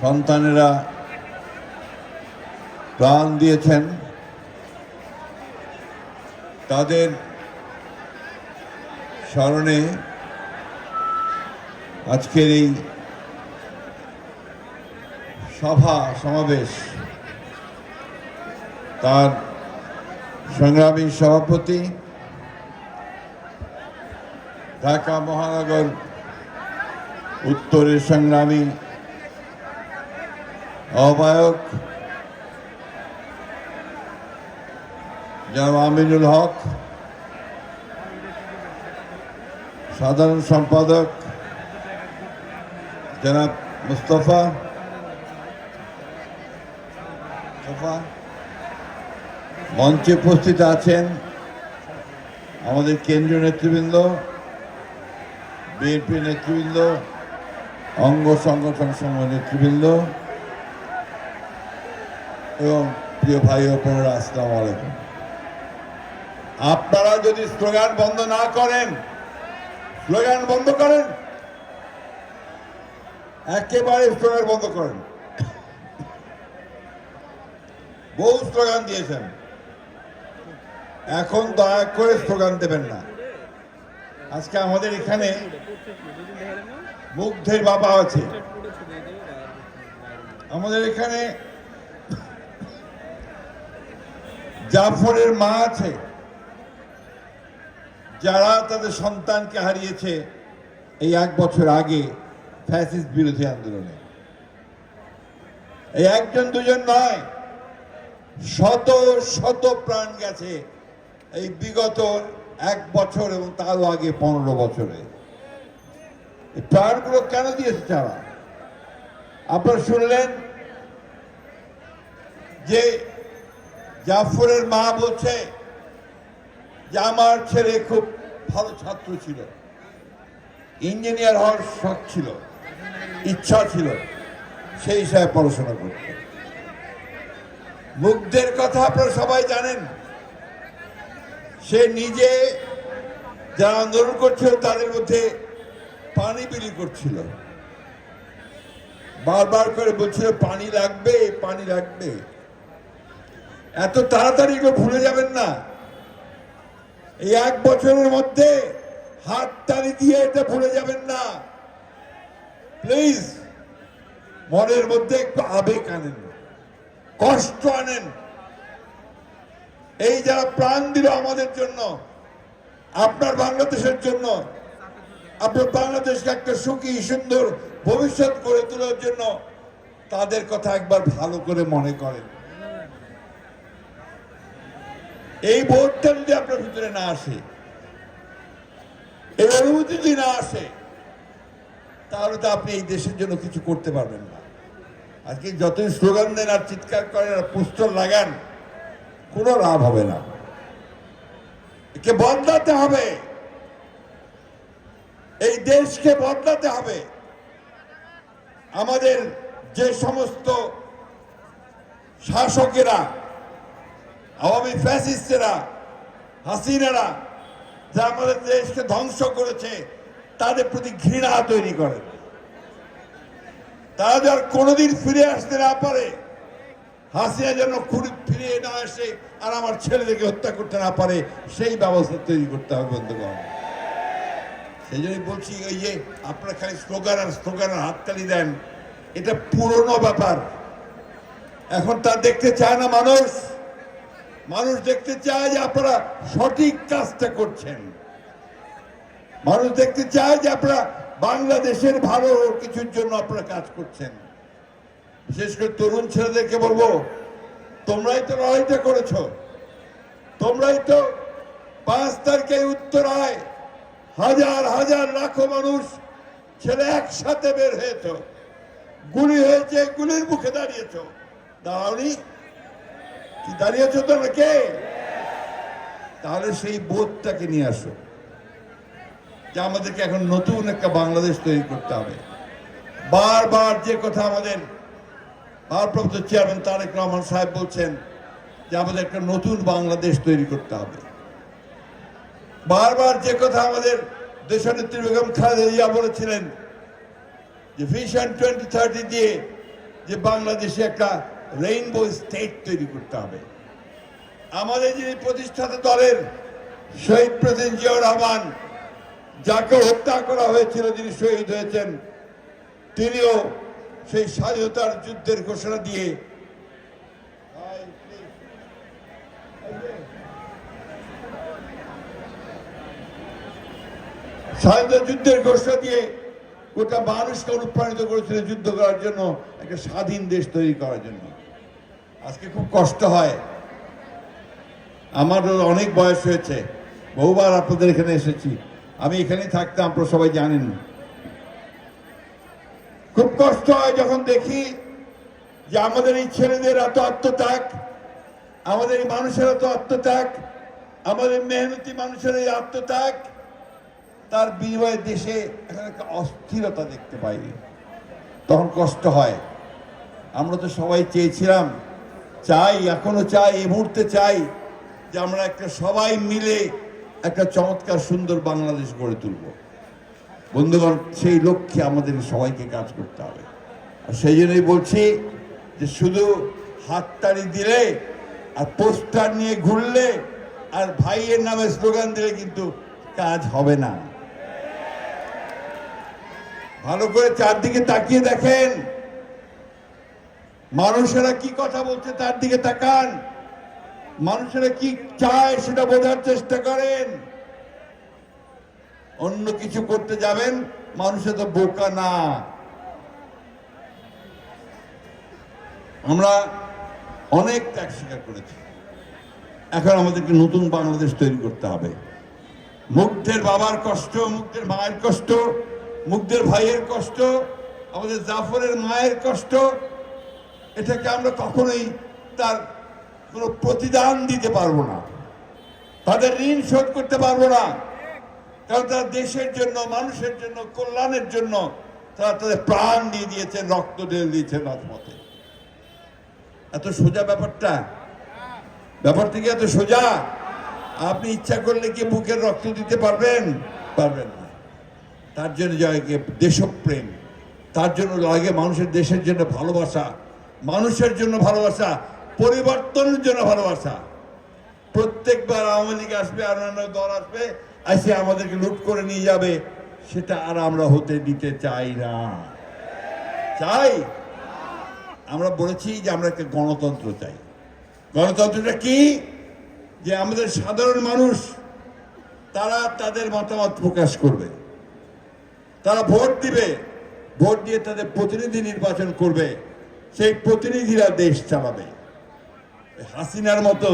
সন্তানেরা প্রাণ দিয়েছেন। তাদের স্মরণে আজকের এই সভা, সমাবেশ, তার সংগ্রামী সভাপতি ঢাকা মহানগর উত্তরের সংগ্রামী আহ্বায়ক জনাব আমিনুল হক, সাধারণ সম্পাদক জনাব মুস্তফা মঞ্চে উপস্থিত আছেন আমাদের কেন্দ্রীয় নেতৃবৃন্দ বিএনপি নেতৃবৃন্দ, অঙ্গ সংগঠন সমূহ নেতৃবৃন্দ এবং প্রিয় ভাই ও বোনেরা, আসসালামু আলাইকুম। আপনারা যদি স্লোগান বন্ধ না করেন, স্লোগান বন্ধ করেন, একেবারে স্লোগান বন্ধ করেন। বহু স্লোগান দিয়েছেন। এখন দয়া করে স্লোগান দেবেন না। আজকে আমাদের এখানে মুগ্ধের বাবা আছে। আমাদের এখানে জাফরের মা আছে। যারা তাদের সন্তানকে হারিয়েছে এই এক বছর আগে ফ্যাসিস্ট বিরোধী আন্দোলনে। এই একজন দুজন নয়, শত শত প্রাণ গেছে এই বিগত এক বছর এবং তারও আগে পনেরো বছরে। প্রাণগুলো কেন দিয়েছে তারা? আপনারা শুনলেন যে জাফরের মা বলছে যে আমার ছেলে খুব ভালো ছাত্র ছিল। ইঞ্জিনিয়ার হওয়ার শখ ছিল, ইচ্ছা ছিল, সেই হিসাবে পড়াশোনা করতে। মুগ্ধের কথা আপনারা সবাই জানেন, সে নিজে যারা আন্দোলন করছিল তাদের মধ্যে পানি বিলি করছিল। বারবার করে বলছিল, পানি লাগবে পানি লাগবে। এত তাড়াতাড়ি এগুলো ভুলে যাবেন না। এই এক বছরের মধ্যে হাত তালি দিয়ে এটা ভুলে যাবেন না। প্লিজ, মনের মধ্যে একটু আবেগ আনেন, কষ্ট আনেন। এই যারা প্রাণ দিল আমাদের জন্য, আপনার বাংলাদেশের জন্য, আপনার বাংলাদেশকে একটা সুখী, সুন্দর ভবিষ্যৎ গড়ে তোলার জন্য তাদের কথা একবার ভালো করে মনে করেন। এই বোধটা যদি আপনার ভিতরে না আসে। এই অনুভূতি যদি না আসে, তাহলে তো আপনি এই দেশের জন্য কিছু করতে পারবেন না। আজকে যতই স্লোগান দেন আর চিৎকার করেন আর পুস্তর লাগান, কোনো লাভ হবে না। একে বদলাতে হবে। এই দেশকে বদলাতে হবে। আমাদের যে সমস্ত শাসকেরা আওয়ামী ফ্যাসিস্টেরা, হাসিনারা যা আমাদের দেশকে ধ্বংস করেছে, তাদের প্রতি ঘৃণা তৈরি করে। তারা যার কোনোদিন ফিরে আসতে না পারে হাসিয়া যেন ফিরে না আসে আর আমার ছেলেদেরকে হত্যা করতে না পারে, সেই ব্যবস্থা তৈরি করতে হবে বন্ধুগণ। সেই জন্যই বলছি ওই যে আপনারা খালি স্লোগান আর স্লোগান হাততালি দেন, এটা পুরনো ব্যাপার। এখন তা দেখতে চায় না মানুষ। মানুষ দেখতে চায় যে আপনারা সঠিক কাজটা করছেন। মানুষ দেখতে চায় যে আপনারা বাংলাদেশের ভালো কিছুর জন্য আপনারা কাজ করছেন। বিশেষ করে তরুণ ছেলেদেরকে বলব, তোমরাই তো লড়াইটা করেছ। তোমরাই তো পাঁচ তারিখে উত্তরায় হাজার হাজার লাখো মানুষ ছেলে একসাথে বের হয়েছ। গুলি হয়েছে, গুলির মুখে দাঁড়িয়েছ। দাঁড়াওনি কি দাঁড়িয়েছ তো নাকি তাহলে সেই বোধটাকে নিয়ে আসো, যে আমাদেরকে এখন নতুন একটা বাংলাদেশ তৈরি করতে হবে। বারবার যে কথা আমাদের ভারপ্রাপ্ত চেয়ারম্যান তারেক রহমান সাহেব বলছেন যে আমাদের একটা নতুন বাংলাদেশ তৈরি করতে হবে। বারবার যে কথা আমাদের দেশনেত্রী বেগম খালেদা জিয়া বলেছিলেন যে ভিশন টোয়েন্টি থার্টি দিয়ে যে বাংলাদেশে একটা রেইনবো স্টেট তৈরি করতে হবে। আমাদের যিনি প্রতিষ্ঠাতা দলের শহীদ প্রেসিডেন্ট জিয়াউর রহমান, যাকে হত্যা করা হয়েছিল, যিনি শহীদ হয়েছেন, তিনিও সেই স্বাধীনতার যুদ্ধের ঘোষণা দিয়ে স্বাধীনতা যুদ্ধের ঘোষণা দিয়ে গোটা মানুষকে অনুপ্রাণিত করেছিল যুদ্ধ করার জন্য, একটা স্বাধীন দেশ তৈরি করার জন্য। আজকে খুব কষ্ট হয়। আমারও অনেক বয়স হয়েছে। বহুবার আপনাদের এখানে এসেছি। আমি এখানেই থাকতাম, আপনারা সবাই জানেন। খুব কষ্ট হয় যখন দেখি যে আমাদের এই ছেলেদের এত আত্মত্যাগ, আমাদের এই মানুষের এত আত্মত্যাগ, আমাদের মেহনতি মানুষের এই আত্মত্যাগ, তার বিনিময়ে দেশে একটা অস্থিরতা দেখতে পাই। তখন কষ্ট হয়। আমরা তো সবাই চেয়েছিলাম চাই, এখনও চাই, এই মুহূর্তে চাই যে আমরা একটা সবাই মিলে একটা চমৎকার, সুন্দর বাংলাদেশ গড়ে তুলব। বন্ধুগণ, সেই লক্ষ্যে আমাদের সবাইকে কাজ করতে হবে। আর সেই জন্যই বলছি যে শুধু হাততালি দিলে আর পোস্টার নিয়ে ঘুরলে আর ভাইয়ের নামে স্লোগান দিলে কিন্তু কাজ হবে না। ভালো করে চারদিকে তাকিয়ে দেখেন। মানুষেরা কি কথা বলছে তার দিকে তাকান। মানুষেরা কি চায় সেটা বোঝার চেষ্টা করেন। অন্য কিছু করতে যাবেন, মানুষের তো বোকা না। আমরা অনেক ত্যাগ স্বীকার করেছি। এখন আমাদেরকে নতুন বাংলাদেশ তৈরি করতে হবে। মুগ্ধের বাবার কষ্ট, মুগ্ধের মায়ের কষ্ট, মুগ্ধের ভাইয়ের কষ্ট, আমাদের জাফরের মায়ের কষ্ট এটাকে আমরা কখনোই তার কোনো প্রতিদান দিতে পারব না। তাদের ঋণ শোধ করতে পারব না। কারণ তারা দেশের জন্য, মানুষের জন্য, কল্যাণের জন্য তারা তাদের প্রাণ দিয়ে দিয়েছেন রক্ত ঢেলে দিয়েছেন রাজপথে এত সোজা ব্যাপারটা? ব্যাপারটা কি এত সোজা? আপনি ইচ্ছা করলে কি বুকের রক্ত দিতে পারবেন? পারবেন না। তার জন্য লাগে দেশপ্রেম, তার জন্য লাগে মানুষের দেশের জন্য ভালোবাসা মানুষের জন্য ভালোবাসা, পরিবর্তনের জন্য ভালোবাসা। প্রত্যেকবার আওয়ামী লীগ আসবে আর অন্যান্য দল আসবে, এসে আমাদেরকে লুট করে নিয়ে যাবে, সেটা আর আমরা হতে দিতে চাই না। চাই? আমরা বলেছি যে আমরা একটা গণতন্ত্র চাই। গণতন্ত্রটা কি? যে আমাদের সাধারণ মানুষ, তারা তাদের মতামত প্রকাশ করবে। তারা ভোট দিবে। ভোট দিয়ে তাদের প্রতিনিধি নির্বাচন করবে। সেই প্রতিনিধিরা দেশ চালাবে। হাসিনার মতো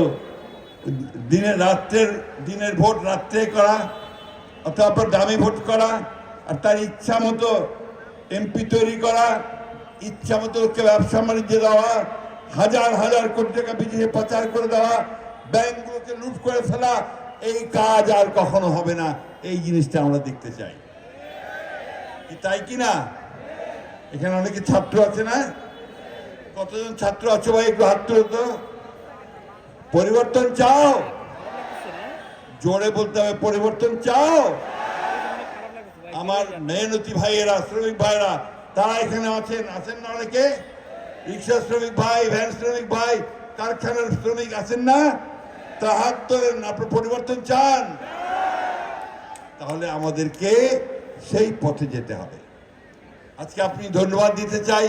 দিনের রাত্রের, দিনের ভোট রাত্রে করা, অথবা দামি ভোট করা, আর তার ইচ্ছা মতো এমপি তৈরি করা, ইচ্ছা মতো লোককে ব্যবসা বাণিজ্য দেওয়া, হাজার হাজার কোটি টাকা বিদেশে পাচার করে দেওয়া, ব্যাংকগুলোকে লুট করে ফেলা, এই কাজ আর কখনো হবে না। এই জিনিসটা আমরা দেখতে চাই। তাই কি না? এখানে অনেকে ছাত্র আছে না? কতজন ছাত্র আছে ভাই? একটু হাত তুলো পরিবর্তন চাও? জোরে বলতে হবে, পরিবর্তন চাও? আমার মেহনতি ভাইয়েরা, শ্রমিক ভাইরা তারা এখানে আছেন। আছেন না অনেকে? রিক্সা শ্রমিক ভাই, ভ্যান শ্রমিক ভাই, কারখানার শ্রমিক আছেন না? তা হাত তোলেন, আপনার পরিবর্তন চান? তাহলে আমাদেরকে সেই পথে যেতে হবে। আজকে আপনি ধন্যবাদ দিতে চাই।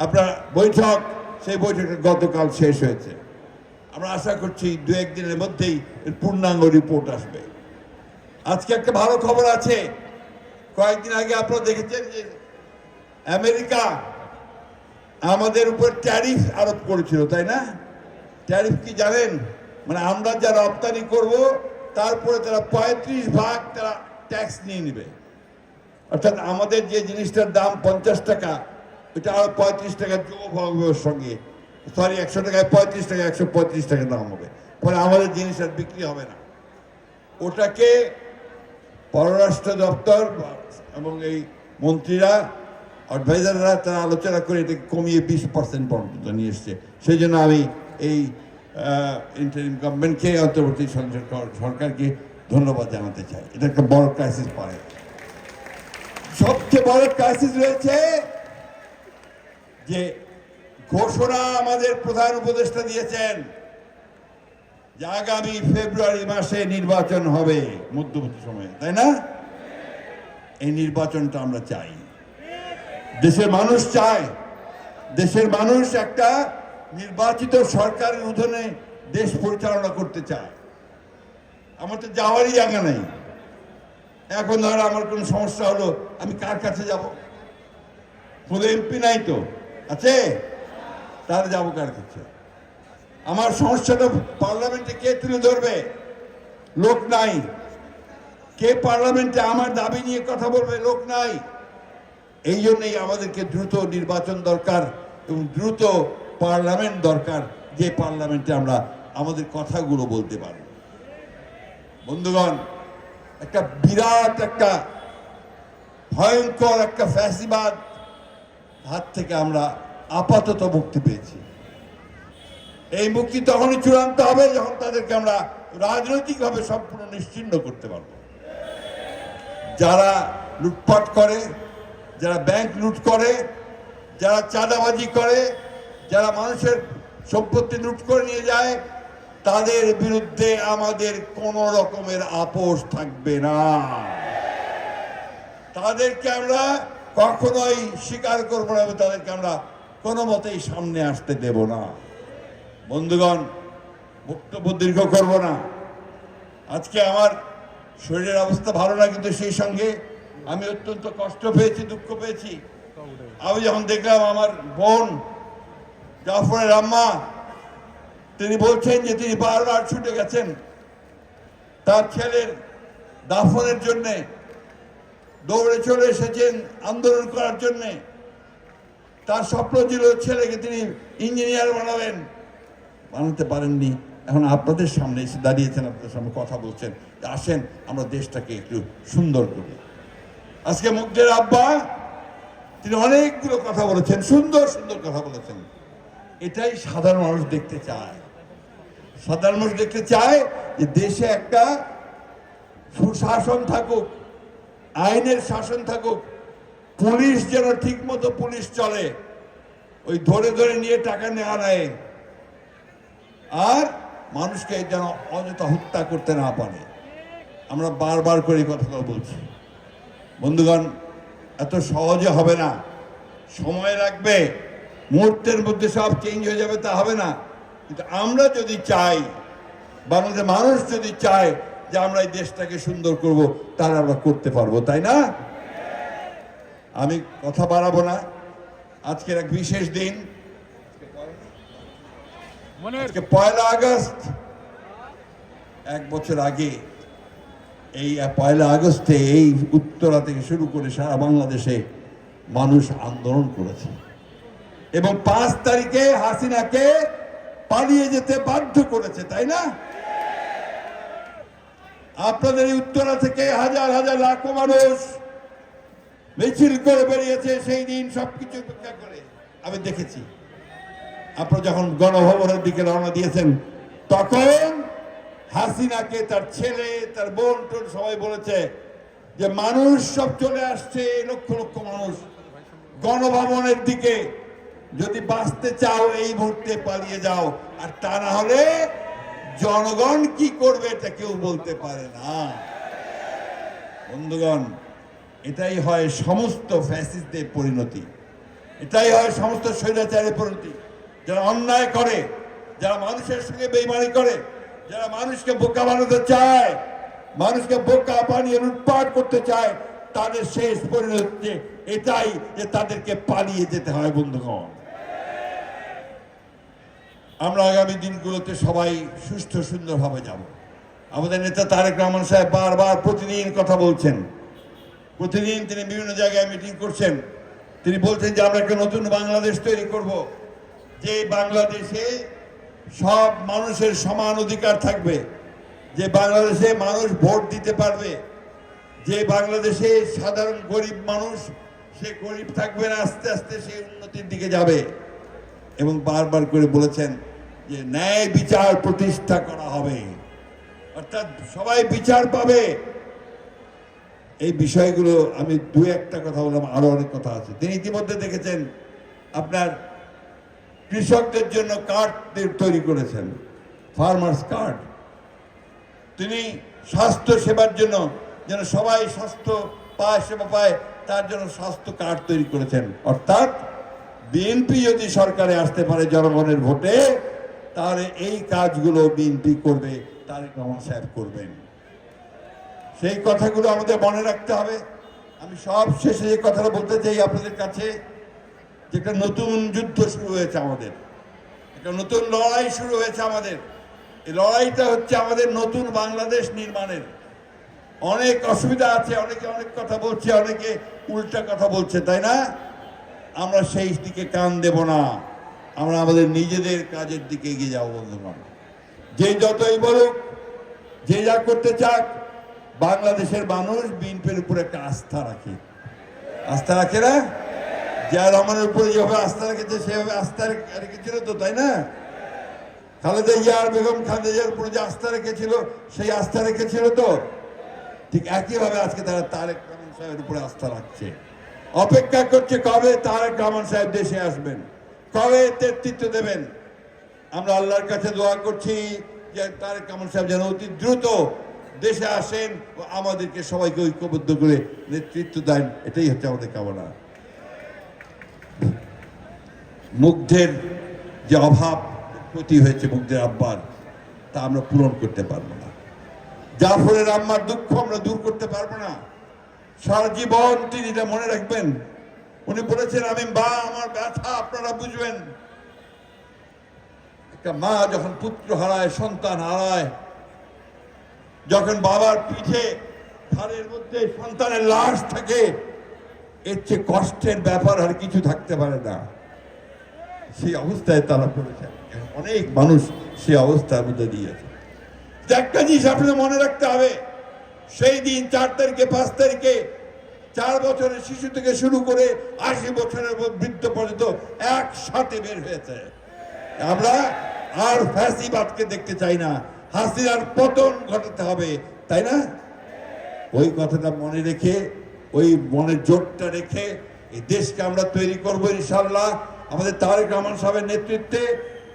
আপনার বৈঠক, সেই বৈঠকটা গতকাল শেষ হয়েছে। আমরা আশা করছি দু একদিনের মধ্যেই পূর্ণাঙ্গ রিপোর্ট আসবে। আজকে একটা ভালো খবর আছে। কয়েকদিন আগে আপনারা দেখেছেন যে আমেরিকা আমাদের উপর ট্যারিফ আরোপ করেছিল, তাই না? ট্যারিফ কি জানেন? মানে আমরা যা রপ্তানি করব, তারপরে তারা পঁয়ত্রিশ ভাগ তারা ট্যাক্স নিয়ে নেবে। অর্থাৎ আমাদের যে জিনিসটার দাম পঞ্চাশ টাকা এটা আরও পঁয়ত্রিশ টাকা হবে ওর সঙ্গে। সরি একশো টাকায় পঁয়ত্রিশ টাকা, একশো পঁয়ত্রিশ টাকা দাম হবে। ফলে আমাদের জিনিস আর বিক্রি হবে না। ওটাকে পররাষ্ট্র দপ্তর এবং এই মন্ত্রীরা অ্যাডভাইজাররা তারা আলোচনা করে এটাকে কমিয়ে বিশ পার্সেন্ট পর্যন্ত নিয়ে এসছে। সেই জন্য আমি এই ইন্টারিম গভর্নমেন্টকে অন্তর্বর্তী সরকারকে ধন্যবাদ জানাতে চাই। এটা একটা বড় ক্রাইসিস পড়ে সবচেয়ে বড় ক্রাইসিস রয়েছে যে ঘোষণা আমাদের প্রধান উপদেষ্টা দিয়েছেন যে আগামী ফেব্রুয়ারি মাসে নির্বাচন হবে মধ্যবর্তী সময়ে, তাই না? এই নির্বাচনটা আমরা চাই। দেশের মানুষ চায়। দেশের মানুষ একটা নির্বাচিত সরকারের অধীনে দেশ পরিচালনা করতে চায়। আমার তো যাওয়ারই জায়গা নেই। এখন ধর আমার কোনো সমস্যা হলো আমি কার কাছে যাব? কোনো এমপি নাই তো। আছে? তার যাব কার কাছে? আমার সমস্যাটা পার্লামেন্টে কে তুলে ধরবে? লোক নাই। কে পার্লামেন্টে আমার দাবি নিয়ে কথা বলবে? লোক নাই। এই জন্যই আমাদেরকে দ্রুত নির্বাচন দরকার এবং দ্রুত পার্লামেন্ট দরকার, যে পার্লামেন্টে আমরা আমাদের কথাগুলো বলতে পারি। বন্ধুগণ, একটা বিরাট একটা ভয়ঙ্কর একটা ফ্যাসিবাদ হাত থেকে আমরা আপাতত মুক্তি পেয়েছি। এই মুক্তি তখনই চূড়ান্ত হবে যখন তাদেরকে আমরা রাজনৈতিকভাবে সম্পূর্ণ নিশ্চিন্ন করতে পারব। যারা লুটপাট করে, যারা ব্যাংক লুট করে, যারা চাঁদাবাজি করে, যারা মানুষের সম্পত্তি লুট করে নিয়ে যায়, তাদের বিরুদ্ধে আমাদের কোন রকমের আপোষ থাকবে না। তাদেরকে আমরা কখনোই স্বীকার করব না তাদেরকে আমরা কোনো মতেই সামনে আসতে দেব না। বন্ধুগণ, বক্তব্য দীর্ঘ করব না। আজকে আমার শরীরের অবস্থা ভালো না, কিন্তু সেই সঙ্গে আমি অত্যন্ত কষ্ট পেয়েছি, দুঃখ পেয়েছি। আমি যখন দেখলাম আমার বোন জাফরের আম্মা, তিনি বলছেন যে তিনি বারবার ছুটে গেছেন। তার ছেলের দাফনের জন্যে দৌড়ে চলে এসেছেন আন্দোলন করার জন্যে। তার স্বপ্ন ছিল ছেলেকে তিনি ইঞ্জিনিয়ার বানাবেন। বানাতে পারেননি। এখন আপনাদের সামনে এসে দাঁড়িয়েছেন, আপনাদের সামনে কথা বলছেন। আসেন, আমরা দেশটাকে একটু সুন্দর করি। আজকে মুগ্ধের আব্বা, তিনি অনেকগুলো কথা বলেছেন, সুন্দর সুন্দর কথা বলেছেন। এটাই সাধারণ মানুষ দেখতে চায়। সাধারণ মানুষ দেখতে চায় যে দেশে একটা সুশাসন থাকুক আইনের শাসন থাকুক, পুলিশ যেন ঠিক মতো পুলিশ চলে, ওই ধরে ধরে নিয়ে টাকা নেওয়া নেয় আর মানুষকে যেন অযথা হত্যা করতে না পারে। আমরা বারবার করে কথাগুলো বলছি। বন্ধুগণ, এত সহজে হবে না। সময় লাগবে, মুহূর্তের মধ্যে সব চেঞ্জ হয়ে যাবে, তা হবে না। কিন্তু আমরা যদি চাই, বাংলাদেশের মানুষ যদি চায় যে আমরা এই দেশটাকে সুন্দর করব তাহলে আমরা করতে পারব, তাই না? আমি কথা বাড়াবো না। আজকের এক বিশেষ দিন। পয়লা আগস্ট। এক বছর আগে এই পয়লা আগস্টে এই উত্তরা থেকে শুরু করে সারা বাংলাদেশে মানুষ আন্দোলন করেছে। এবং পাঁচ তারিখে হাসিনাকে পালিয়ে যেতে বাধ্য করেছে, তাই না? আপনাদের এই উত্তরা থেকে হাজার হাজার লাখো মানুষ মিছিল করে বেরিয়েছে, সেই দিন সবকিছু উপেক্ষা করে। আমি দেখেছি। আপনারা যখন গণভবনের দিকে রওনা দিয়েছেন, তখন হাসিনাকে তার ছেলে, তার বোন টোন সবাই বলেছে যে, মানুষ সব চলে আসছে, লক্ষ লক্ষ মানুষ। গণভবনের দিকে যদি বাঁচতে চাও, এই মুহূর্তে পালিয়ে যাও। আর তা না হলে জনগণ কি করবে এটা কেউ বলতে পারে না। বন্ধুগণ, এটাই হয় সমস্ত ফ্যাসিস্টদের পরিণতি। এটাই হয় সমস্ত স্বৈরাচারের পরিণতি। যারা অন্যায় করে, যারা মানুষের সঙ্গে বেইমানি করে, যারা মানুষকে বোকা বানাতে চায়, মানুষকে বোকা বানিয়ে লুটপাট করতে চায়, তাদের শেষ পরিণতি এটাই যে তাদেরকে পালিয়ে যেতে হয়, বন্ধুগণ। আমরা আগামী দিনগুলোতে সবাই সুস্থ, সুন্দরভাবে যাব। আমাদের নেতা তারেক রহমান সাহেব বারবার প্রতিদিন কথা বলছেন। প্রতিদিন তিনি বিভিন্ন জায়গায় মিটিং করছেন। তিনি বলছেন যে, আমরা একটা নতুন বাংলাদেশ তৈরি করব। যে বাংলাদেশে সব মানুষের সমান অধিকার থাকবে। যে বাংলাদেশে মানুষ ভোট দিতে পারবে। যে বাংলাদেশে সাধারণ গরিব মানুষ, সে গরিব থাকবে না, আস্তে আস্তে সে উন্নতির দিকে যাবে। এবং বারবার করে বলেছেন যে ন্যায় বিচার প্রতিষ্ঠা করা হবে। অর্থাৎ সবাই বিচার পাবে। এই বিষয়গুলো আমি দু একটা কথা বললাম, আরও অনেক কথা আছে। তিনি ইতিমধ্যে দেখেছেন, আপনার কৃষকদের জন্য কার্ড তৈরি করেছেন ফার্মার্স কার্ড তিনি স্বাস্থ্য সেবার জন্য, যেন সবাই স্বাস্থ্য পায়, সেবা পায়, তার জন্য স্বাস্থ্য কার্ড তৈরি করেছেন। অর্থাৎ বিএনপি যদি সরকারে আসতে পারে জনগণের ভোটে তাহলে এই কাজগুলো বিএনপি করবে তারেক রহমান সাহেব করবেন। সেই কথাগুলো আমাদের মনে রাখতে হবে। আমি সব শেষে যে কথাটা বলতে চাই আপনাদের কাছে, যে একটা নতুন যুদ্ধ শুরু হয়েছে আমাদের। একটা নতুন লড়াই শুরু হয়েছে আমাদের। এই লড়াইটা হচ্ছে আমাদের নতুন বাংলাদেশ নির্মাণের। অনেক অসুবিধা আছে, অনেকে অনেক কথা বলছে, অনেকে উল্টা কথা বলছে, তাই না? আমরা সেই দিকে কান দেব না। আমরা আমাদের নিজেদের কাজের দিকে এগিয়ে যাব বন্ধুগণ যে যতই বলুক, যে যা করতে চাক, বাংলাদেশের মানুষ বিএনপির উপরে একটা আস্থা রাখে। আস্থা রাখে না? জিয়া রহমানের উপরে যেভাবে আস্থা রেখেছে, সেভাবে আস্থা রেখে- রেখেছিল তো, তাই না? খালেদা জিয়ার বেগম খালেদা উপরে যে আস্থা রেখেছিল, সেই আস্থা রেখেছিল তো? ঠিক একইভাবে আজকে তারা তারেক রহমান সাহেবের উপরে আস্থা রাখছে। অপেক্ষা করছে কবে তারেক রহমান সাহেব দেশে আসবেন? কবে নেতৃত্ব দেবেন। আমরা আল্লাহর কাছে দোয়া করছি যে তারেক রহমান সাহেব যেন অতি দ্রুত দেশে আসেন ও আমাদেরকে সবাইকে ঐক্যবদ্ধ করে নেতৃত্ব দেন। এটাই হচ্ছে আমাদের কামনা। মুগ্ধের যে অভাব, ক্ষতি হয়েছে মুগ্ধের আব্বার, তা আমরা পূরণ করতে পারব না। জাফরের আম্মার দুঃখ আমরা দূর করতে পারব না। সারা জীবন তিনি এটা মনে রাখবেন উনি বলেছেন আমি মা আমার ব্যথা, আপনারা বুঝবেন। একটা মা যখন পুত্র হারায়, সন্তান হারায়, যখন বাবার পিঠে ঘাড়ের মধ্যে সন্তানের লাশ থাকে, এর চেয়ে কষ্টের ব্যাপার আর কিছু থাকতে পারে না। সেই অবস্থায় তারা পড়েছেন। অনেক মানুষ সেই অবস্থার মধ্যে দিয়েছে। একটা জিনিস আপনাদের মনে রাখতে হবে। সেই দিন চার তারিখে, পাঁচ তারিখে চার বছরের শিশু থেকে শুরু করে আশি বছরের বৃদ্ধ পর্যন্ত একসাথে বের হয়েছে। আমরা আর ফ্যাসিবাদকে দেখতে চাই না। হাসিনার পতন ঘটাতে হবে, তাই না? ওই কথাটা মনে রেখে, ওই মনের জোরটা রেখে এই দেশকে আমরা তৈরি করব ইনশাল্লাহ আমাদের তারেক রহমান সাহেবের নেতৃত্বে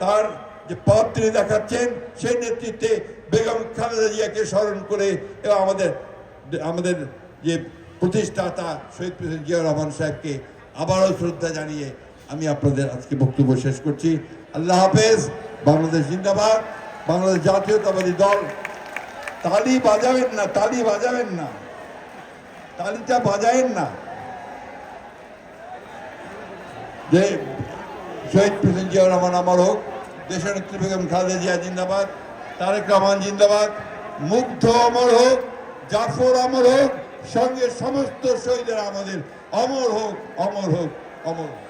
তার যে পথ তিনি দেখাচ্ছেন, সেই নেতৃত্বে বেগম খালেদা জিয়াকে স্মরণ করে এবং আমাদের আমাদের যে প্রতিষ্ঠাতা শহীদ প্রেসিডেন্ট জিয়া রহমান সাহেবকে আবারও শ্রদ্ধা জানিয়ে আমি আপনাদের আজকে বক্তব্য শেষ করছি। আল্লাহ হাফেজ, বাংলাদেশ জিন্দাবাদ, বাংলাদেশ জাতীয়তাবাদী দল। তালি বাজাবেন না, তালি বাজাবেন না। তালিটা বাজায়েন না। যে শহীদ প্রেসিডেন্ট জিয়া রহমান আমার হোক, দেশের নেত্রী বেগম খালেদা জিয়া জিন্দাবাদ, তারেক রহমান জিন্দাবাদ, মুগ্ধ অমর হোক, জাফর অমর হোক সঙ্গে সমস্ত শহীদের আমাদের অমর হোক অমর হোক অমর হোক।